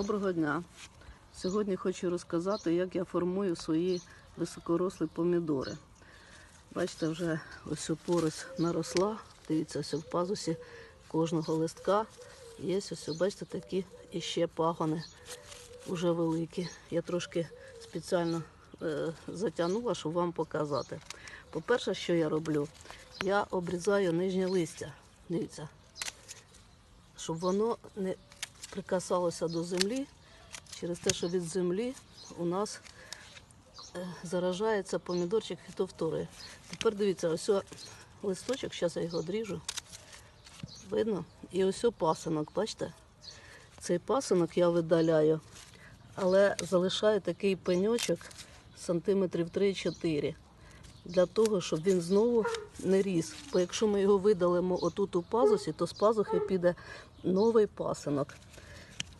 Доброго дня! Сьогодні хочу розказати, як я формую свої високорослі помідори. Бачите, вже ось порось наросла. Дивіться, ось в пазусі кожного листка є ось, бачите, такі іще пагони вже великі. Я трошки спеціально е, затягнула, щоб вам показати. По-перше, що я роблю? Я обрізаю нижнє листя. Дивіться, щоб воно не прикасалося до землі через те, що від землі у нас е, заражається помідорчик фітофтори. Тепер дивіться, ось листочок, зараз я його одріжу. Видно? І ось пасинок, бачите? Цей пасинок я видаляю, але залишаю такий пеньочок сантиметрів 3-4 для того, щоб він знову не ріс. Бо якщо ми його видалимо отут у пазусі, то з пазухи піде новий пасинок.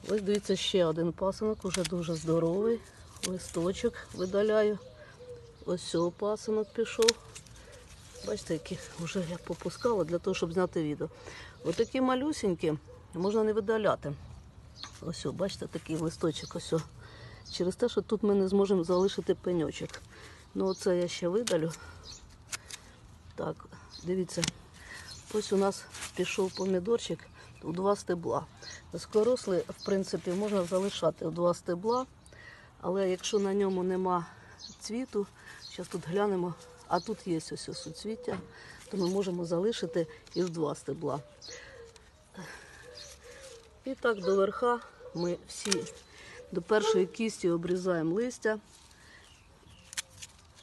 Ось дивіться, ще один пасинок, уже дуже здоровий. Листочок видаляю. Ось цього пасинок пішов. Бачите, які вже я попускала для того, щоб зняти відео. Отакі малюсінькі можна не видаляти. Ось, о, бачите, такий листочок. Ось. Через те, що тут ми не зможемо залишити пеньочок. Ну, оце я ще видалю. Так, дивіться. Ось у нас пішов помідорчик у два стебла. Високорослий, в принципі, можна залишати у два стебла, але якщо на ньому нема цвіту, зараз тут глянемо, а тут є ось ось суцвіття, то ми можемо залишити і в два стебла. І так до верха ми всі до першої кісті обрізаємо листя,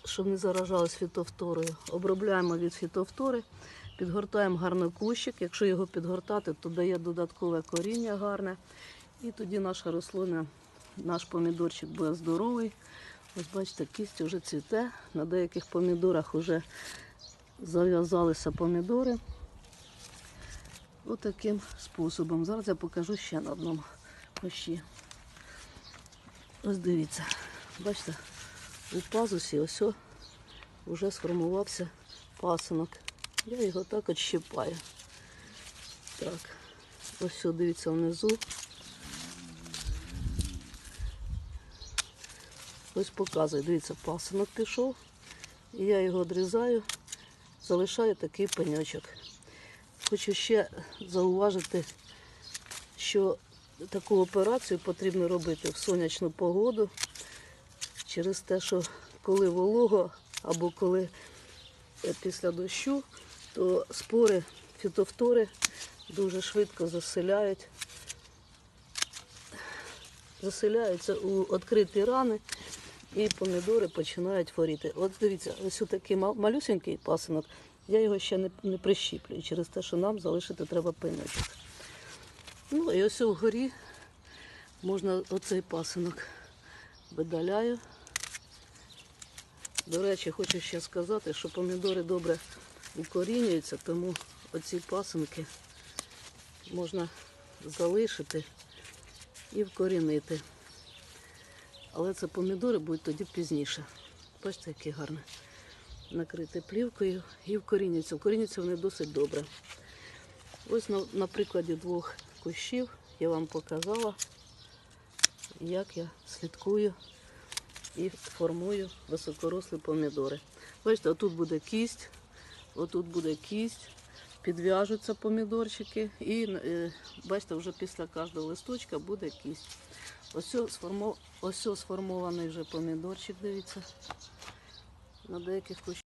щоб не заражалось фітофторою. Обробляємо від фітофтори, підгортаємо гарно кущик. Якщо його підгортати, то дає додаткове коріння гарне. І тоді наша рослина, наш помідорчик буде здоровий. Ось бачите, кість вже цвіте. На деяких помідорах вже зав'язалися помідори. Отаким способом. Зараз я покажу ще на одному кущі. Ось дивіться, бачите, у пазусі ось вже сформувався пасинок. Я його так відщипаю. Так, ось о, дивіться внизу. Ось показую, дивіться, пасинок пішов. І я його відрізаю, залишаю такий пеньочок. Хочу ще зауважити, що таку операцію потрібно робити в сонячну погоду через те, що коли волого або коли е, після дощу, то спори, фітофтори дуже швидко заселяють, заселяються у відкриті рани і помідори починають хворіти. От дивіться, ось такий малюсенький пасинок, я його ще не, не прищіплюю через те, що нам залишити треба пеньочок. Ну і ось вгорі можна оцей пасинок видаляю. До речі, хочу ще сказати, що помідори добре укорінюються, тому оці пасинки можна залишити і вкорінити. Але це помідори будуть тоді пізніше. Бачите, які гарні. Накрити плівкою і вкорінюються. Вкорінюються вони досить добре. Ось на, на прикладі двох кущів я вам показала, як я слідкую і формую високорослі помідори. Бачите, отут буде кість, отут буде кість, підв'яжуться помідорчики і е, бачите, вже після кожного листочка буде кість. Ось сформо- сформований вже помідорчик, дивіться. На деяких кущах.